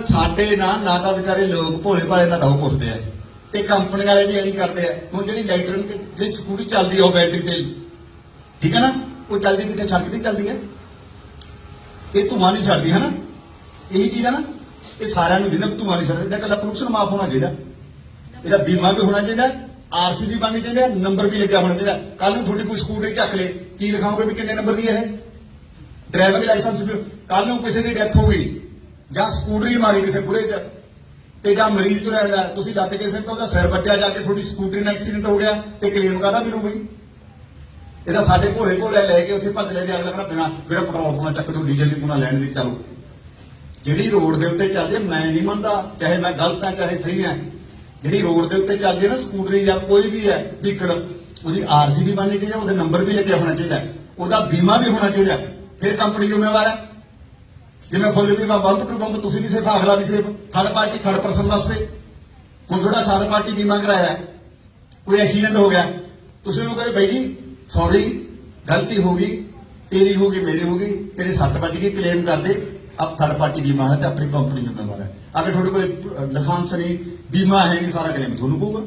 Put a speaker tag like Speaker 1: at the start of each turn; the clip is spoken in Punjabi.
Speaker 1: ਸਾਡੇ ਨਾ ਨਾ ਤਾਂ ਵਿਚਾਰੇ ਲੋਕ ਭੋਲੇ ਭਾਲੇ ਨਾਲ ਤਾਂ ਉਹ ਪੁੱਛਦੇ ਆ। ਤੇ ਕੰਪਨੀ ਵਾਲੇ ਵੀ ਇਹੀ ਕਰਦੇ ਆ। ਹੁਣ ਜਿਹੜੀ ਇਲੈਕਟ੍ਰੋਨਿਕ ਜਿਹੜੀ ਸਕੂਟਰੀ ਚੱਲਦੀ ਆ ਉਹ ਬੈਟਰੀ ਤੇ। ਠੀਕ ਹੈ ਨਾ? ਉਹ ਚੱਲਦੀ ਕਿਤੇ ਸੜਕ ਤੇ ਚੱਲਦੀ ਹੈ ਇਹ ਧੂਆਂ ਨਹੀਂ ਛੱਡਦੀ ਹੈ ਨਾ ਇਹੀ ਚੀਜ਼ ਹੈ ਨਾ। ਇਹ ਸਾਰਿਆਂ ਨੂੰ ਜਿਹਨਾਂ ਧੂਆਂ ਨਹੀਂ ਛੱਡਦੀ। ਇਹਦਾ ਕੱਲਾ ਪ੍ਰੋਡਕਸ਼ਨ ਮਾਫ ਹੋਣਾ ਚਾਹੀਦਾ। ਇਹਦਾ ਬੀਮਾ ਵੀ ਹੋਣਾ ਚਾਹੀਦਾ। ਆਰਸੀ ਵੀ ਬਣਨੀ ਚਾਹੀਦਾ ਨੰਬਰ ਵੀ ਲੱਗਿਆ ਹੋਣਾ ਚਾਹੀਦਾ। ਕੱਲ ਨੂੰ ਤੁਹਾਡੀ ਕੋਈ ਸਕੂਟਰ ਚੱਕ ਲੇ। ਕੀ ਲਿਖਾਓਗੇ ਵੀ ਕਿੰਨੇ ਨੰਬਰ ਦੀ ਹੈ ਇਹ? ਡਰਾਈਵਿੰਗ ਲਾਇਸੈਂਸ ਵੀ ਕੱਲ ਨੂੰ ਕਿਸੇ ਦੀ ਡੈਥ ਹੋ ਗਈ। ਜਾਂ ਸਕੂਟਰੀ ਮਾਰੀ ਕਿਸੇ ਬੁੜੇ ਚ ਤੇ ਜਾਂ ਮਰੀਜ਼ ਤੋਂ ਰਹਿੰਦਾ ਤੁਸੀਂ ਲੱਤ ਕੇ ਸਿਰ ਉਹਦਾ ਸਿਰ ਵੱਜਿਆ ਜਾ ਕੇ ਤੁਹਾਡੀ ਸਕੂਟਰੀ ਨਾਲ ਐਕਸੀਡੈਂਟ ਹੋ ਗਿਆ ਤੇ ਕਲੇਮ ਕਾਹਦਾ ਮਿਲੂ ਬਈ ਇਹਦਾ ਸਾਡੇ ਭੋਲੇ ਭੋਲੇ ਲੈ ਕੇ ਉੱਥੇ ਭੱਜ ਲੈ ਦੇ ਅਗਲਾ ਕਹਿੰਦਾ ਬਿਨਾ ਜਿਹੜਾ ਪੈਟਰੋਲ ਪੂਣਾ ਚੱਕ ਦੋ ਡੀਜ਼ਲ ਦੀ ਪੂਣਾ ਲੈਣ ਦੀ ਚਲੋ। ਜਿਹੜੀ ਰੋਡ ਦੇ ਉੱਤੇ ਚੱਲਦੇ ਮੈਂ ਨਹੀਂ ਮੰਨਦਾ ਚਾਹੇ ਮੈਂ ਗਲਤ ਹਾਂ ਚਾਹੇ ਸਹੀ ਹਾਂ। ਜਿਹੜੀ ਰੋਡ ਦੇ ਉੱਤੇ ਚੱਲਦੀ ਨਾ ਸਕੂਟਰੀ ਜਾਂ ਕੋਈ ਵੀ ਹੈ ਵਹੀਕਲ ਉਹਦੀ ਆਰਸੀ ਵੀ ਬਣਨੀ ਚਾਹੀਦੀ ਹੈ, ਉਹਦੇ ਨੰਬਰ ਵੀ ਲੱਗਿਆ ਹੋਣਾ ਚਾਹੀਦਾ ਉਹਦਾ ਬੀਮਾ ਵੀ ਹੋਣਾ ਚਾਹੀਦਾ। ਫਿਰ ਕੰਪਨੀ ਜ਼ਿੰਮੇਵਾਰ ਹੈ? ਜਿਵੇਂ ਫੁੱਲ ਬੀਮਾ ਬੰਬ ਟੂ ਬੰਬ ਤੁਸੀਂ ਵੀ ਸੇਫ ਅਗਲਾ ਵੀ safe third party, third person ਵਾਸਤੇ। ਹੁਣ ਥੋੜਾ ਥਰਡ ਪਾਰਟੀ ਬੀਮਾ ਕਰਾਇਆ ਕੋਈ ਐਕਸੀਡੈਂਟ ਹੋ ਗਿਆ। ਤੁਸੀਂ ਉਹਨੂੰ ਕਹੇ, ਬਾਈ ਜੀ ਸੌਰੀ ਗਲਤੀ ਹੋ ਗਈ, ਤੇਰੀ ਹੋ ਗਈ, ਮੇਰੀ ਹੋ ਗਈ, ਤੇਰੇ ਸੱਟ ਵੱਜ ਗਈ ਕਲੇਮ ਕਰ ਦੇ ਅਬ ਥਰਡ ਪਾਰਟੀ ਬੀਮਾ ਹੈ ਤੇ ਆਪਣੀ ਕੰਪਨੀ ਜ਼ਿੰਮੇਵਾਰ ਹੈ। ਅਗਰ ਤੁਹਾਡੇ ਕੋਲ ਲਾਇਸੈਂਸ ਨਹੀਂ, ਬੀਮਾ ਹੈ ਨਹੀਂ, ਸਾਰਾ ਕਲੇਮ ਤੁਹਾਨੂੰ ਪਊਗਾ।